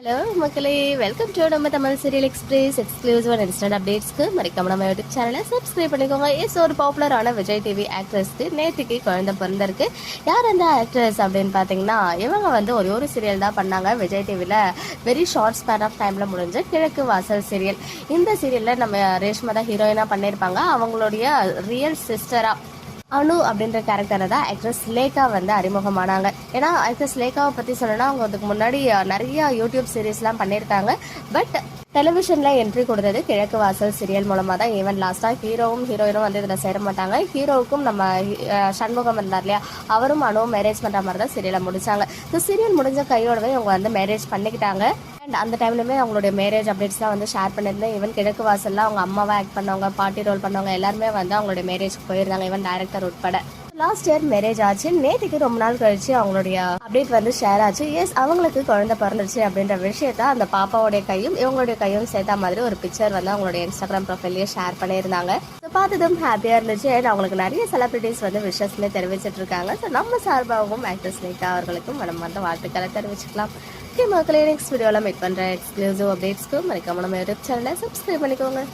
Hello மக்களே. Welcome to நம்ம Tamil Serial Express exclusive and instant அப்டேட்ஸ்க்கு மறக்காம நம்ம யூடியூப் சேனலை சப்ஸ்கிரைப் பண்ணிக்கோங்க. எஸ் ஒரு பாப்புலரான விஜய் டிவி ஆக்ட்ரஸ்க்கு நேற்றுக்கு குழந்தை பிறந்திருக்கு. யார் அந்த ஆக்ட்ரஸ் அப்படின்னு பார்த்தீங்கன்னா இவங்க வந்து ஒரே ஒரு சீரியல் தான் பண்ணாங்க. விஜய் டிவியில் வெரி ஷார்ட் ஸ்பேன் ஆஃப் டைமில் முடிஞ்ச கிழக்கு வாசல் சீரியல் இந்த சீரியலில் நம்ம ரேஷ்மா தான் ஹீரோயினாக பண்ணியிருப்பாங்க அவங்களுடைய ரியல் சிஸ்டராக அனு அப்படின்ற கேரக்டரை தான் ஆக்ட்ரஸ் லேகா வந்து அறிமுகமானாங்க. ஏன்னா ஆக்ட்ரஸ் லேகாவை பற்றி சொல்லணும்னா அவங்க அதுக்கு முன்னாடி நிறைய யூடியூப் சீரீஸ்லாம் பண்ணியிருக்காங்க. பட் டெலிவிஷனில் என்ட்ரி கொடுத்தது கிழக்கு வாசல் சீரியல் மூலமாக தான். ஈவன் லாஸ்ட்டாக ஹீரோவும் ஹீரோயினும் வந்து இதில் சேர மாட்டாங்க. ஹீரோவுக்கும் நம்ம சண்முகம் இருந்தார் இல்லையா அவரும் அனுவும் மேரேஜ் பண்ணுற மாதிரி தான் சீரியலை முடித்தாங்க ஸோ சீரியல் முடிஞ்ச கையோடவே இவங்க வந்து மேரேஜ் பண்ணிக்கிட்டாங்க. அண்ட் அந்த டைம்லுமே அவங்களுடைய மேரேஜ் அப்டேட்ஸ்லாம் வந்து ஷேர் பண்ணியிருந்தேன். ஈவன் கிழக்கு வாசல்லாம் அவங்க அம்மாவை ஆக்ட் பண்ணவங்க பாட்டி ரோல் பண்ணவங்க எல்லாருமே வந்து அவங்களுடைய மேரேஜ்க்கு போயிருந்தாங்க. ஈவன் டைரக்டர் உட்பட. லாஸ்ட் இயர் மேரேஜ் ஆச்சு. நேற்றுக்கு ரொம்ப நாள் கழிச்சு அவங்களுடைய அப்டேட் வந்து ஷேர் ஆச்சு. எஸ் அவங்களுக்கு குழந்தை பிறந்துச்சு அப்படின்ற விஷயத்த அந்த பாப்பாவுடைய கையும் இவங்களுடைய கையும் சேர்த்த மாதிரி ஒரு பிக்சர் வந்து அவங்களுடைய இன்ஸ்டாகிராம் ப்ரொஃபைல்லையே ஷேர் பண்ணியிருந்தாங்க. ஸோ பார்த்ததும் ஹாப்பியாக இருந்துச்சு. அண்ட் அவங்களுக்கு நிறைய செலிபிரிட்டிஸ் வந்து விஷஸ்லேயே தெரிவிச்சிட்டு இருக்காங்க. ஸோ நம்ம சார்பாகவும் ஆக்ட்ரஸ் நீதா அவர்களுக்கும் மனம் வந்து வாழ்த்துக்களை தெரிவிச்சுக்கலாம். ஓகே மக்களே நெக்ஸ்ட் வீடியோவில் மீட் பண்ணுற எக்ஸ்க்ளூசிவ் அப்டேட்ஸ்க்கு மறக்காம நம்ம யூடியூப் சேனலை சப்ஸ்கிரைப் பண்ணிக்கோங்க.